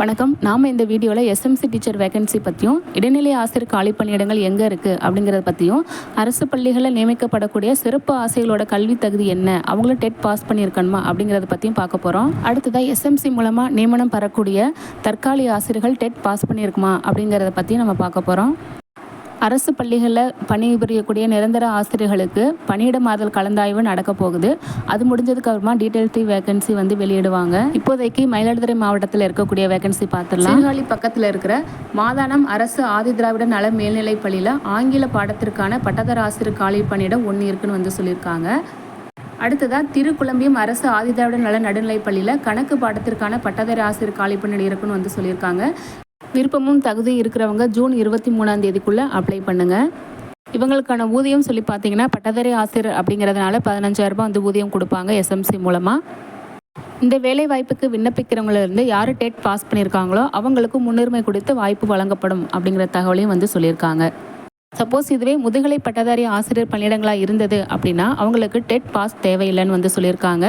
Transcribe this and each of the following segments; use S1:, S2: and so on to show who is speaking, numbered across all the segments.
S1: வணக்கம். நாம் இந்த வீடியோவில் எஸ்எம்சி டீச்சர் வேகன்சி பற்றியும் இடைநிலை ஆசிரியர் காலி பணியிடங்கள் எங்கே இருக்குது அப்படிங்கிறத பற்றியும் அரசு பள்ளிகளில் நியமிக்கப்படக்கூடிய சிறப்பு ஆசைகளோட கல்வி தகுதி என்ன அவங்களும் டெட் பாஸ் பண்ணியிருக்கணுமா அப்படிங்கிறத பற்றியும் பார்க்க போகிறோம் அடுத்ததாக எஸ்எம்சி மூலமாக நியமனம் பெறக்கூடிய தற்காலிக ஆசிரியர்கள் டெட் பாஸ் பண்ணியிருக்குமா அப்படிங்கிறத பற்றியும் நம்ம பார்க்க போகிறோம் அரசு பள்ளிகளில் பணிபுரியக்கூடிய நிரந்தர ஆசிரியர்களுக்கு பணியிட மாதல் கலந்தாய்வு நடக்க போகுது. அது முடிஞ்சதுக்கு அப்புறமா டீடைல் த்ரீ வேகன்சி வந்து வெளியிடுவாங்க. இப்போதைக்கு மயிலாடுதுறை மாவட்டத்தில் இருக்கக்கூடிய வேகன்சி பார்த்துடலாம் சீர்காழி பக்கத்தில் இருக்கிற மாதானம் அரசு ஆதி திராவிட நல மேல்நிலைப் பள்ளியில் ஆங்கில பாடத்திற்கான பட்டதர ஆசிரியர் காலி பணியிடம் ஒன்று இருக்குன்னு வந்து சொல்லியிருக்காங்க. அடுத்ததாக திருக்குழம்பியம் அரசு ஆதிதிராவிட நல நடுநிலைப் பள்ளியில் கணக்கு பாடத்திற்கான பட்டதாரி ஆசிரியர் காலிப்பணியிடம் இருக்குன்னு வந்து சொல்லியிருக்காங்க. விருப்பமும் தகுதி இருக்கிறவங்க ஜூன் இருபத்தி மூணாம் தேதிக்குள்ளே அப்ளை பண்ணுங்கள் இவங்களுக்கான ஊதியம் சொல்லி பார்த்தீங்கன்னா பட்டதாரி ஆசிரியர் அப்படிங்கிறதுனால பதினஞ்சாயிரரூபா வந்து ஊதியம் கொடுப்பாங்க எஸ்எம்சி மூலமாக இந்த வேலை வாய்ப்புக்கு விண்ணப்பிக்கிறவங்களிருந்து யார் டேட் பாஸ் பண்ணியிருக்காங்களோ அவங்களுக்கு முன்னுரிமை கொடுத்து வாய்ப்பு வழங்கப்படும் அப்படிங்கிற தகவலையும் வந்து சொல்லியிருக்காங்க. சப்போஸ் இதுவே முதுகலை பட்டதாரி ஆசிரியர் பணியிடங்களாக இருந்தது அப்படின்னா அவங்களுக்கு டெட் பாஸ் தேவையில்லைன்னு வந்து சொல்லியிருக்காங்க.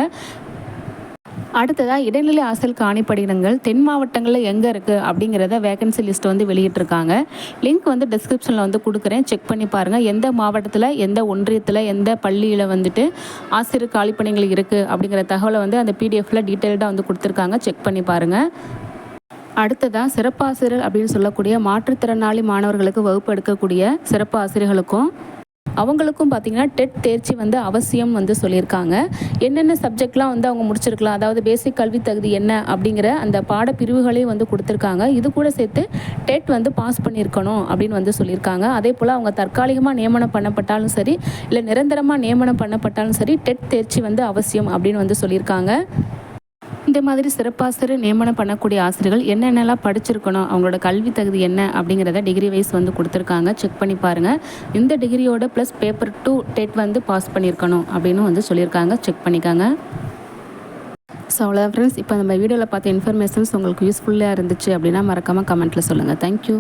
S1: அடுத்ததாக இடைநிலை ஆசிரியர் காணிப்படினங்கள் தென் மாவட்டங்களில் எங்கே இருக்குது அப்படிங்கிறத வேகன்சி லிஸ்ட் வந்து வெளியிட்டிருக்காங்க. லிங்க் வந்து டிஸ்கிரிப்ஷனில் வந்து கொடுக்குறேன். செக் பண்ணி பாருங்கள் எந்த மாவட்டத்தில் எந்த ஒன்றியத்தில் எந்த பள்ளியில் வந்துட்டு ஆசிரியர் காலிப்பணிகள் இருக்குது அப்படிங்கிற தகவலை வந்து அந்த பிடிஎஃப்பில் டீட்டெயில்டாக வந்து கொடுத்துருக்காங்க. செக் பண்ணி பாருங்கள் அடுத்ததாக சிறப்பாசிரியர் அப்படின்னு சொல்லக்கூடிய மாற்றுத்திறனாளி மாணவர்களுக்கு வகுப்பு எடுக்கக்கூடிய சிறப்பு ஆசிரியர்களுக்கும் அவங்களுக்கும் பார்த்திங்கன்னா டெட் தேர்ச்சி வந்து அவசியம் வந்து சொல்லியிருக்காங்க. என்னென்ன சப்ஜெக்ட்லாம் வந்து அவங்க முடிச்சிருக்கலாம் அதாவது பேசிக் கல்வி தகுதி என்ன அப்படிங்கிற அந்த பாடப்பிரிவுகளையும் வந்து கொடுத்துருக்காங்க. இது கூட சேர்த்து டெட் வந்து பாஸ் பண்ணியிருக்கணும் அப்படின்னு வந்து சொல்லியிருக்காங்க. அதே போல் அவங்க தற்காலிகமாக நியமனம் பண்ணப்பட்டாலும் சரி இல்லை நிரந்தரமாக நியமனம் பண்ணப்பட்டாலும் சரி டெட் தேர்ச்சி வந்து அவசியம் அப்படின்னு வந்து சொல்லியிருக்காங்க. இந்த மாதிரி சிறப்பாசிரியர் நியமனம் பண்ணக்கூடிய ஆசிரியர்கள் என்னென்னலாம் படிச்சிருக்கணும் அவங்களோட கல்வி தகுதி என்ன அப்படிங்கிறத டிகிரி வைஸ் வந்து கொடுத்துருக்காங்க. செக் பண்ணி பாருங்கள் இந்த டிகிரியோட ப்ளஸ் பேப்பர் டூ டெட் வந்து பாஸ் பண்ணியிருக்கணும் அப்படின்னு வந்து சொல்லியிருக்காங்க. செக் பண்ணிக்காங்க. ஸோ அவ்வளோ ஃப்ரெண்ட்ஸ் இப்போ நம்ம வீடியோவில் பார்த்த இன்ஃபர்மேஷன்ஸ் உங்களுக்கு யூஸ்ஃபுல்லாக இருந்துச்சு அப்படின்னா மறக்காமல் கமெண்ட்டில் சொல்லுங்கள் தேங்க்யூ